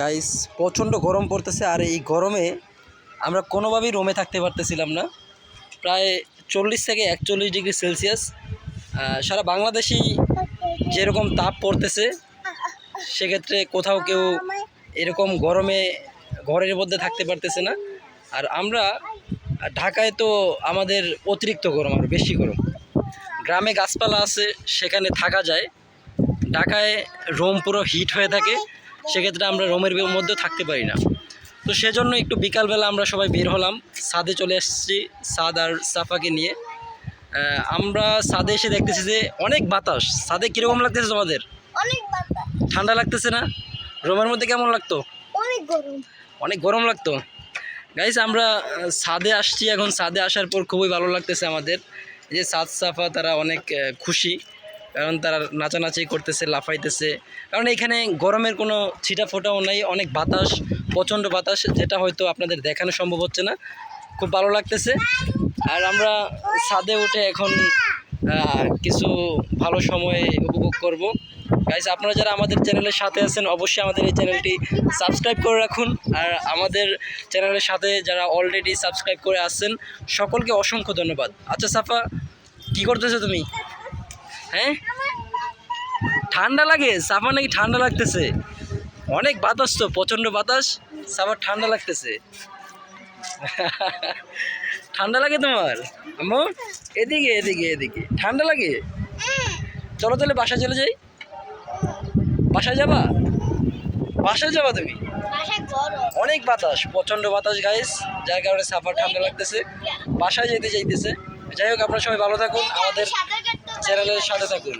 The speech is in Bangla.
গাইস প্রচণ্ড গরম পড়তেছে আর এই গরমে আমরা কোনোভাবেই রোমে থাকতে পারতেছিলাম না। প্রায় চল্লিশ থেকে একচল্লিশ ডিগ্রি সেলসিয়াস। সারা বাংলাদেশেই যেরকম তাপ পড়তেছে, সেক্ষেত্রে কোথাও কেউ এরকম গরমে ঘরের মধ্যে থাকতে পারতেছে না। আর আমরা ঢাকায় তো আমাদের অতিরিক্ত গরম আর বেশি গরম। গ্রামে গাছপালা আছে, সেখানে থাকা যায়। ঢাকায় রোম পুরো হিট হয়ে থাকে। সেক্ষেত্রে আমরা রোমের মধ্যে থাকতে পারি না। তো সেজন্য একটু বিকালবেলা আমরা সবাই বের হলাম সাদে চলে এসেছি সাদ আর সাফাকে নিয়ে। আমরা সাদে এসে দেখতেছি যে অনেক বাতাস। সাদে কীরকম লাগতেছে তোমাদের? ঠান্ডা লাগতেছে না? রোমের মধ্যে কেমন লাগতো? অনেক গরম। অনেক গরম লাগতো। গাইস আমরা ছাদে আসছি এখন। ছাদে আসার পর খুবই ভালো লাগতেছে আমাদের। যে সাদ সাফা তারা অনেক খুশি। কারণ তারা নাচানাচি করতেছে, লাফাইতেছে। কারণ এখানে গরমের কোনো ছিটা ফোটাও নাই, অনেক বাতাস, প্রচণ্ড বাতাস, যেটা হয়তো আপনাদের দেখানো সম্ভব হচ্ছে না। খুব ভালো লাগতেছে। আর আমরা ছাদে উঠে এখন কিছু ভালো সময় উপভোগ করব। গাইস আপনারা যারা আমাদের চ্যানেলের সাথে আছেন, অবশ্যই আমাদের এই চ্যানেলটি সাবস্ক্রাইব করে রাখুন। আর আমাদের চ্যানেলের সাথে যারা অলরেডি সাবস্ক্রাইব করে আসছেন সকলকে অসংখ্য ধন্যবাদ। আচ্ছা সাফা, কি করতেছো তুমি? হ্যাঁ? ঠান্ডা লাগে? সাফা নাকি ঠান্ডা লাগতেছে? অনেক বাতাস তো প্রচণ্ড বাতাস সাফার ঠান্ডা লাগতেছে। ঠান্ডা লাগে তোমার? আম্মু এদিকে এদিকে এদিকে। ঠান্ডা লাগে? চলো তাহলে বাসায় চলে যাই। বাসায় যাবা? বাসায় যাবা তুমি? অনেক বাতাস প্রচণ্ড বাতাস গাইস যার কারণে সাফার ঠান্ডা লাগতেছে। বাসায় যেতে চাইতেছে। যাই হোক আপনারা সবাই ভালো থাকুন। আমাদের চ্যানেলের সাথে থাকুন।